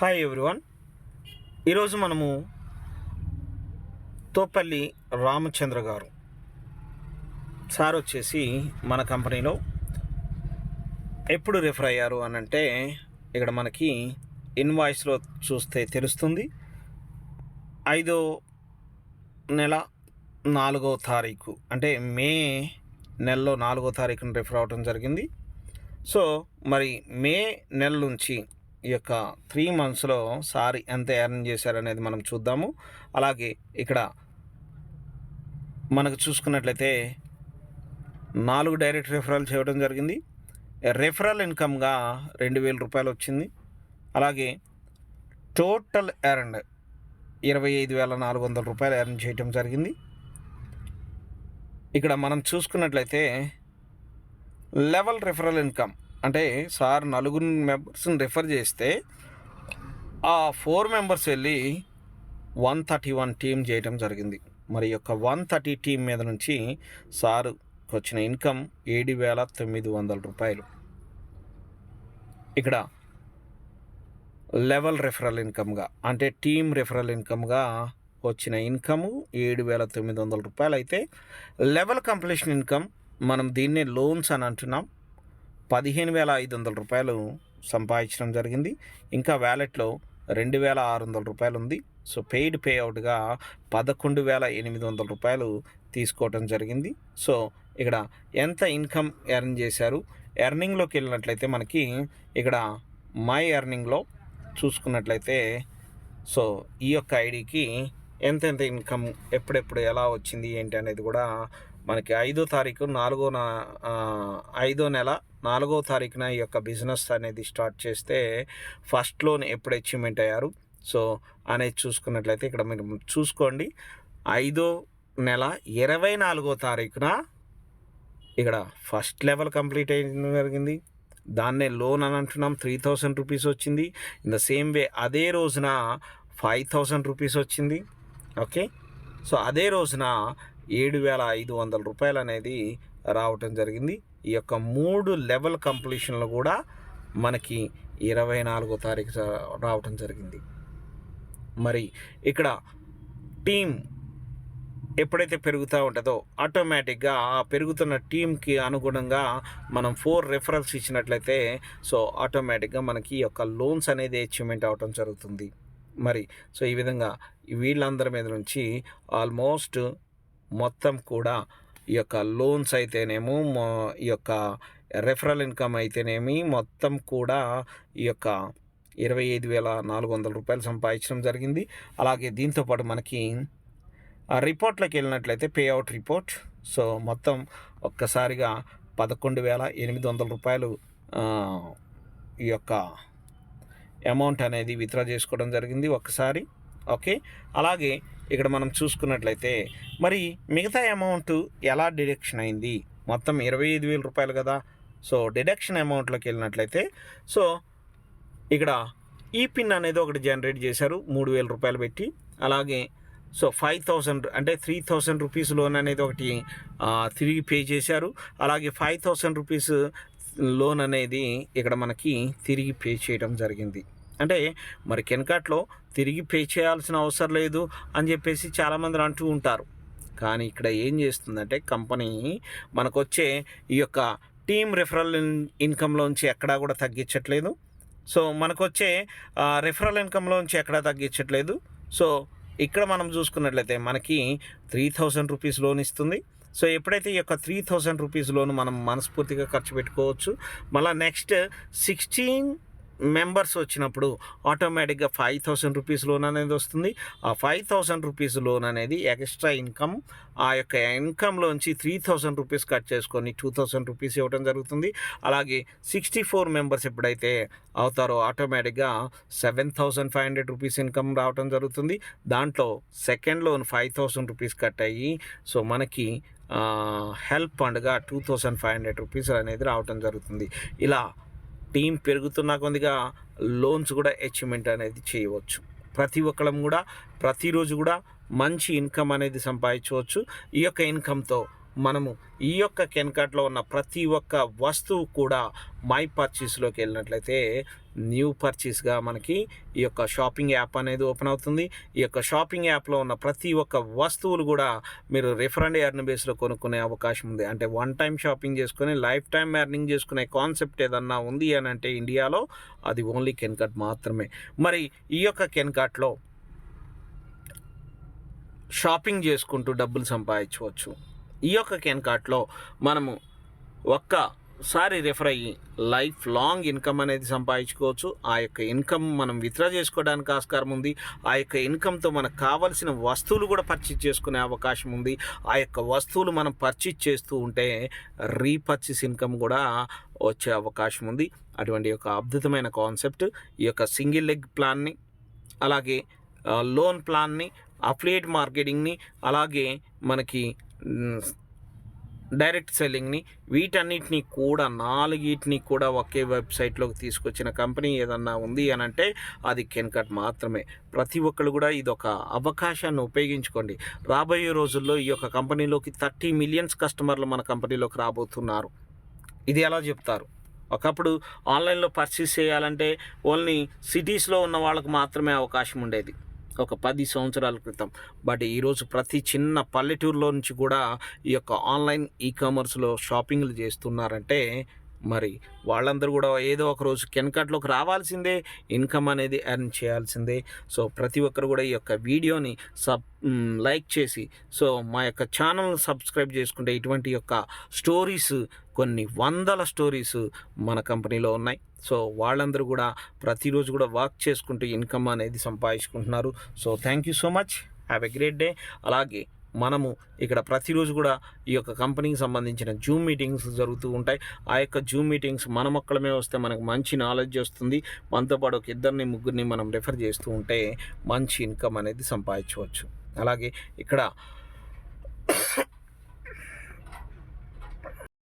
Hi everyone ఈరోజు మనము తోపల్లి రామచంద్ర గారు. సార్ వచ్చేసి మన కంపెనీలో ఎప్పుడు రిఫర్ అయ్యారు అని అంటే ఇక్కడ మనకి ఇన్వాయిస్లో చూస్తే తెలుస్తుంది. ఐదో నెల నాలుగో తారీఖు అంటే మే నెలలో నాలుగో తారీఖున రిఫర్ అవడం జరిగింది. సో మరి మే నెల నుంచి ఈ యొక్క త్రీ మంత్స్లో సార్ ఎంత ఎర్న్ చేశారనేది మనం చూద్దాము. అలాగే ఇక్కడ మనకు చూసుకున్నట్లయితే నాలుగు డైరెక్ట్ రెఫరల్ చేయడం జరిగింది. రెఫరల్ ఇన్కమ్గా రెండు వేల రూపాయలు వచ్చింది. అలాగే టోటల్ ఎర్న్ ఇరవై ఐదు వేల నాలుగు వందల రూపాయలు ఎర్న్ చేయటం జరిగింది. ఇక్కడ మనం చూసుకున్నట్లయితే లెవెల్ రెఫరల్ ఇన్కమ్ అంటే సార్ నలుగురు మెంబర్స్ని రెఫర్ చేస్తే ఆ ఫోర్ మెంబర్స్ వెళ్ళి వన్ థర్టీ వన్ టీం చేయటం జరిగింది. మరి యొక్క వన్ థర్టీ టీం మీద నుంచి సారు వచ్చిన ఇన్కమ్ ఏడు వేల తొమ్మిది వందల రూపాయలు. ఇక్కడ లెవెల్ రెఫరల్ ఇన్కమ్గా అంటే టీమ్ రెఫరల్ ఇన్కమ్గా వచ్చిన ఇన్కమ్ ఏడు వేల తొమ్మిది వందల రూపాయలు. అయితే లెవెల్ కంప్లీషన్ ఇన్కమ్ మనం దీన్నే లోన్స్ అని అంటున్నాం. పదిహేను వేల ఐదు వందల రూపాయలు సంపాదించడం జరిగింది. ఇంకా వ్యాలెట్లో రెండు వేల ఆరు వందల రూపాయలు ఉంది. సో పెయిడ్ పే అవుట్గా పదకొండు వేల ఎనిమిది వందల రూపాయలు తీసుకోవటం జరిగింది. సో ఇక్కడ ఎంత ఇన్కమ్ ఎర్న్ చేశారు? ఎర్నింగ్లోకి వెళ్ళినట్లయితే మనకి ఇక్కడ మై ఎర్నింగ్లో చూసుకున్నట్లయితే సో ఈ యొక్క ఐడికి ఎంతెంత ఇన్కమ్ ఎప్పుడెప్పుడు ఎలా వచ్చింది ఏంటి అనేది కూడా మనకి ఐదో తారీఖు నాలుగో నా ఐదో నెల నాలుగో తారీఖున ఈ యొక్క బిజినెస్ అనేది స్టార్ట్ చేస్తే ఫస్ట్ లోన్ ఎప్పుడు అచీవ్మెంట్ అయ్యారు? సో అనేది చూసుకున్నట్లయితే ఇక్కడ మీరు చూసుకోండి. ఐదో నెల ఇరవై నాలుగో తారీఖున ఇక్కడ ఫస్ట్ లెవెల్ కంప్లీట్ అయ్యడం జరిగింది. దాన్నే లోన్ అని అంటున్నాం. త్రీ థౌసండ్ రూపీస్ వచ్చింది. ఇన్ ద సేమ్ వే అదే రోజున ఫైవ్ థౌసండ్ రూపీస్ వచ్చింది. ఓకే? సో అదే రోజున ఏడు వేల ఐదు వందల రూపాయలు అనేది రావటం జరిగింది. ఈ యొక్క మూడు లెవెల్ కంప్లీషన్లు కూడా మనకి ఇరవై నాలుగో తారీఖు రావటం జరిగింది. మరి ఇక్కడ టీం ఎప్పుడైతే పెరుగుతూ ఉంటుందో ఆటోమేటిక్గా ఆ పెరుగుతున్న టీంకి అనుగుణంగా మనం ఫోర్ రెఫరల్స్ ఇచ్చినట్లయితే సో ఆటోమేటిక్గా మనకి ఈ యొక్క లోన్స్ అనేది అచీవ్మెంట్ అవటం జరుగుతుంది. మరి సో ఈ విధంగా వీళ్ళందరి మీద నుంచి ఆల్మోస్ట్ మొత్తం కూడా ఈ యొక్క లోన్స్ అయితేనేమో మొ- ఈ యొక్క రెఫరల్ ఇన్కమ్ అయితేనేమి మొత్తం కూడా ఈ యొక్క ఇరవై ఐదు వేల నాలుగు వందల రూపాయలు సంపాదించడం జరిగింది. అలాగే దీంతోపాటు మనకి ఆ రిపోర్ట్లోకి వెళ్ళినట్లయితే పే అవుట్ రిపోర్ట్ సో మొత్తం ఒక్కసారిగా పదకొండు వేల ఎనిమిది వందల రూపాయలు ఈ యొక్క అమౌంట్ అనేది విత్డ్రా చేసుకోవడం జరిగింది. ఒకసారి ఓకే? అలాగే ఇక్కడ మనం చూసుకున్నట్లయితే మరి మిగతా అమౌంట్ ఎలా డిడక్షన్ అయింది? మొత్తం ఇరవై ఐదు వేల రూపాయలు కదా? సో డిడక్షన్ అమౌంట్లోకి వెళ్ళినట్లయితే సో ఇక్కడ ఈ పిన్ అనేది ఒకటి జనరేట్ చేశారు మూడు వేల రూపాయలు పెట్టి. అలాగే సో ఫైవ్ థౌసండ్ అంటే త్రీ థౌసండ్ రూపీస్ లోన్ అనేది ఒకటి తిరిగి పే చేశారు. అలాగే ఫైవ్ థౌసండ్ రూపీస్ లోన్ అనేది ఇక్కడ మనకి తిరిగి పే చేయడం జరిగింది. అంటే మరి కెన్కాట్లో తిరిగి పే చేయాల్సిన అవసరం లేదు అని చెప్పేసి చాలామంది అంటూ ఉంటారు. కానీ ఇక్కడ ఏం చేస్తుందంటే కంపెనీ మనకు వచ్చే ఈ యొక్క టీమ్ రెఫరల్ ఇన్కంలోంచి ఎక్కడా కూడా తగ్గించట్లేదు. సో మనకు వచ్చే రెఫరల్ ఇన్కంలోంచి ఎక్కడా తగ్గించట్లేదు. సో ఇక్కడ మనం చూసుకున్నట్లయితే మనకి త్రీ థౌజండ్ రూపీస్ లోన్ ఇస్తుంది. సో ఎప్పుడైతే ఈ యొక్క త్రీ థౌజండ్ రూపీస్ లోన్ మనం మనస్ఫూర్తిగా ఖర్చు పెట్టుకోవచ్చు మళ్ళీ నెక్స్ట్ సిక్స్టీన్ మెంబర్స్ వచ్చినప్పుడు ఆటోమేటిక్గా ఫైవ్ థౌసండ్ రూపీస్ లోన్ అనేది వస్తుంది. ఆ ఫైవ్ థౌసండ్ రూపీస్ లోన్ అనేది ఎక్స్ట్రా ఇన్కమ్ ఆ యొక్క ఇన్కంలోంచి త్రీ థౌసండ్ రూపీస్ కట్ చేసుకొని టూ థౌసండ్ రూపీస్ ఇవ్వడం జరుగుతుంది. అలాగే సిక్స్టీ ఫోర్ మెంబర్స్ ఎప్పుడైతే అవుతారో ఆటోమేటిక్గా seven thousand five hundred rupees income రావడం జరుగుతుంది. దాంట్లో second loan five thousand rupees cut అయ్యి సో మనకి help అండ్గా two thousand five hundred rupees అనేది రావడం జరుగుతుంది. ఇలా టీం పెరుగుతున్న కొద్దిగా లోన్స్ కూడా అచీవ్మెంట్ అనేది చేయవచ్చు. ప్రతి ఒక్కరం కూడా ప్రతిరోజు కూడా మంచి ఇన్కమ్ అనేది సంపాదించవచ్చు. ఈ యొక్క ఇన్కమ్తో మనము ఈ యొక్క కెన్కాట్లో ఉన్న ప్రతి ఒక్క వస్తువు కూడా మై పర్చేస్లోకి వెళ్ళినట్లయితే న్యూ పర్చేస్గా మనకి ఈ యొక్క షాపింగ్ యాప్ అనేది ఓపెన్ అవుతుంది. ఈ యొక్క షాపింగ్ యాప్లో ఉన్న ప్రతి ఒక్క వస్తువులు కూడా మీరు రిఫరెండ్ ఎర్న్ బేస్లో కొనుక్కునే అవకాశం ఉంది. అంటే వన్ టైం షాపింగ్ చేసుకుని లైఫ్ టైం ఎర్నింగ్ చేసుకునే కాన్సెప్ట్ ఏదన్నా ఉంది అని అంటే ఇండియాలో అది ఓన్లీ కెన్కాట్ మాత్రమే. మరి ఈ యొక్క కెన్కార్ట్లో షాపింగ్ చేసుకుంటూ డబ్బులు సంపాదించవచ్చు. ఈ యొక్క కెన్కార్ట్లో మనము ఒక్కసారి రిఫర్ అయ్యి లైఫ్ లాంగ్ ఇన్కమ్ అనేది సంపాదించుకోవచ్చు. ఆ యొక్క ఇన్కమ్ మనం విత్డ్రా చేసుకోవడానికి ఆస్కారం ఉంది. ఆ యొక్క ఇన్కమ్తో మనకు కావలసిన వస్తువులు కూడా పర్చేజ్ చేసుకునే అవకాశం ఉంది. ఆ యొక్క వస్తువులు మనం పర్చేజ్ చేస్తూ ఉంటే రీపర్చేస్ ఇన్కమ్ కూడా వచ్చే అవకాశం ఉంది. అటువంటి యొక్క అద్భుతమైన కాన్సెప్ట్ ఈ యొక్క సింగిల్ లెగ్ ప్లాన్ని అలాగే లోన్ ప్లాన్ని అఫ్లియేట్ మార్కెటింగ్ని అలాగే మనకి డైరెక్ట్ సెల్లింగ్ని వీటన్నిటిని కూడా నాలుగిటిని కూడా ఒకే వెబ్సైట్లోకి తీసుకొచ్చిన కంపెనీ ఏదన్నా ఉంది అని అంటే అది కెన్కట్ మాత్రమే. ప్రతి ఒక్కరు కూడా ఇది ఒక అవకాశాన్ని ఉపయోగించుకోండి. రాబోయే రోజుల్లో ఈ యొక్క కంపెనీలోకి థర్టీ మిలియన్స్ కస్టమర్లు మన కంపెనీలోకి రాబోతున్నారు. ఇది ఎలా చెప్తారు? ఒకప్పుడు ఆన్లైన్లో పర్చేస్ చేయాలంటే ఓన్లీ సిటీస్లో ఉన్న వాళ్ళకు మాత్రమే అవకాశం ఉండేది. ఒక పది సంవత్సరాల క్రితం. బట్ ఈరోజు ప్రతి చిన్న పల్లెటూరులో నుంచి కూడా ఈ యొక్క ఆన్లైన్ ఈ కామర్స్లో షాపింగ్లు చేస్తున్నారంటే మరి వాళ్ళందరూ కూడా ఏదో ఒక రోజు కెన్కట్లోకి రావాల్సిందే ఇన్కమ్ అనేది ఎర్న్ చేయాల్సిందే. సో ప్రతి ఒక్కరు కూడా ఈ యొక్క వీడియోని సబ్ లైక్ చేసి సో మా యొక్క ఛానల్ సబ్స్క్రైబ్ చేసుకుంటే ఇటువంటి యొక్క స్టోరీస్ కొన్ని వందల స్టోరీస్ మన కంపెనీలో ఉన్నాయి. సో వాళ్ళందరూ కూడా ప్రతిరోజు కూడా వర్క్ చేసుకుంటూ ఇన్కమ్ అనేది సంపాదించుకుంటున్నారు. So thank you so much have a great day అలాగే మనము ఇక్కడ ప్రతిరోజు కూడా ఈ యొక్క కంపెనీకి సంబంధించిన జూమ్ మీటింగ్స్ జరుగుతూ ఉంటాయి. ఆ యొక్క జూమ్ మీటింగ్స్ మన మొక్కలమే వస్తే మనకు మంచి నాలెడ్జ్ వస్తుంది. మనతో పాటు ఒక ఇద్దరిని ముగ్గురిని మనం రెఫర్ చేస్తూ ఉంటే మంచి ఇన్కమ్ అనేది సంపాదించవచ్చు. అలాగే ఇక్కడ